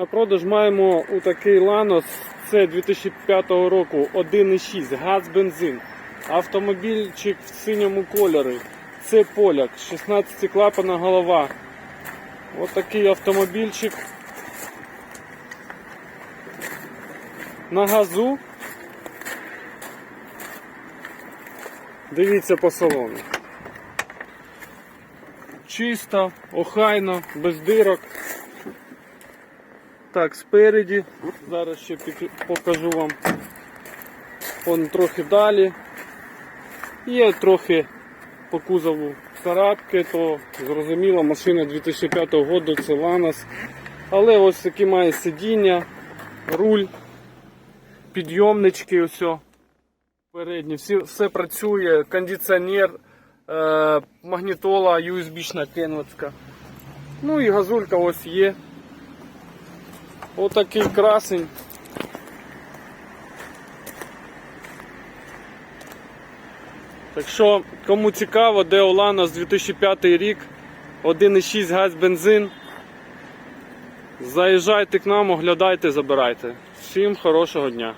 На продаж маємо у такий Ланос. Це 2005 року 1,6 газ бензин. Автомобільчик в синьому кольорі. Це поляк, 16 клапана голова. Ось такий автомобільчик. На газу. Дивіться по салону. Чисто, охайно, без дирок. Так, спереді. Зараз ще покажу вам. Вон трохи далі. Є трохи по кузову царапки, то зрозуміло, машина 2005 року, це Ланос. Але ось такі має сидіння, руль, підйомнички, ось. Передні, всі, все працює, кондиціонер, е, магнітола USB-шна кенватська. Ну і газулька ось є. Отакий красень. Так що, кому цікаво, де Олана з 2005 рік, 1,6 газ бензин. Заїжджайте к нам, оглядайте, забирайте. Всім хорошого дня.